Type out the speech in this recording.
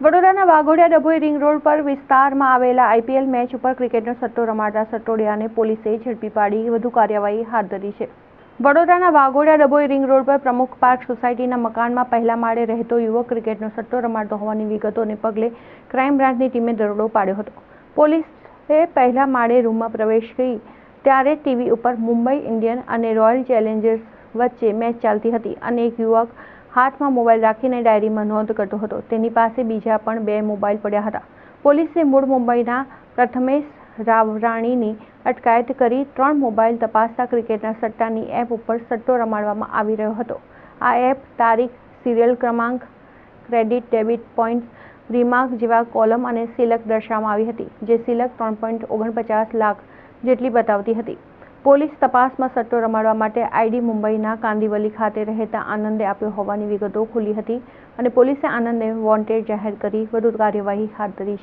વડોદરાના Waghodia Dabhoi ring road પર વિસ્તારમાં આવેલા આઈપીએલ મેચ ઉપર ક્રિકેટનો સટ્ટો રમાડતા સટ્ટોડિયાને પોલીસે ઝડપી પાડી વધુ કાર્યવાહી હાથ ધરી છે. વડોદરાના વાઘોડિયા ડભોઈ રિંગ રોડ પર પ્રમુખ પાર્ક સોસાયટીના મકાનમાં પહેલા માળે રહેતો યુવક ક્રિકેટનો સટ્ટો રમાડતો હોવાની વિગતોને પગલે ક્રાઇમ બ્રાન્ચની ટીમે દરોડો પાડ્યો હતો. પોલીસે પહેલા માળે રૂમમાં પ્રવેશ કરી ત્યારે ટીવી ઉપર મુંબઈ ઇન્ડિયન અને રોયલ ચેલેન્જર્સ વચ્ચે મેચ ચાલતી હતી અને એક યુવક હાથમાં મોબાઈલ રાખીને ડાયરીમાં નોંધ કરતો હતો. તેની પાસે બીજા પણ બે મોબાઈલ પડ્યા હતા. પોલીસે મૂળ મુંબઈના પ્રથમેશ રાવરાણીની અટકાયત કરી ત્રણ મોબાઈલ તપાસતા ક્રિકેટના સટ્ટાની એપ ઉપર સટ્ટો રમાડવામાં આવી રહ્યો હતો. આ એપ તારીખ, સિરિયલ ક્રમાંક, ક્રેડિટ, ડેબિટ પોઈન્ટ, રીમાર્ક જેવા કોલમ અને સિલક દર્શાવવામાં આવી હતી, જે સિલક ત્રણ પોઈન્ટ ઓગણપચાસ લાખ જેટલી બતાવતી હતી. પોલીસ તપાસમાં સટ્ટો રમાડવા માટે આઈડી મુંબઈના કાંદીવલી ખાતે રહેતા આનંદે આપ્યો હોવાની વિગતો ખુલી હતી અને પોલીસે આનંદને વોન્ટેડ જાહેર કરી વધુ કાર્યવાહી હાથ ધરી છે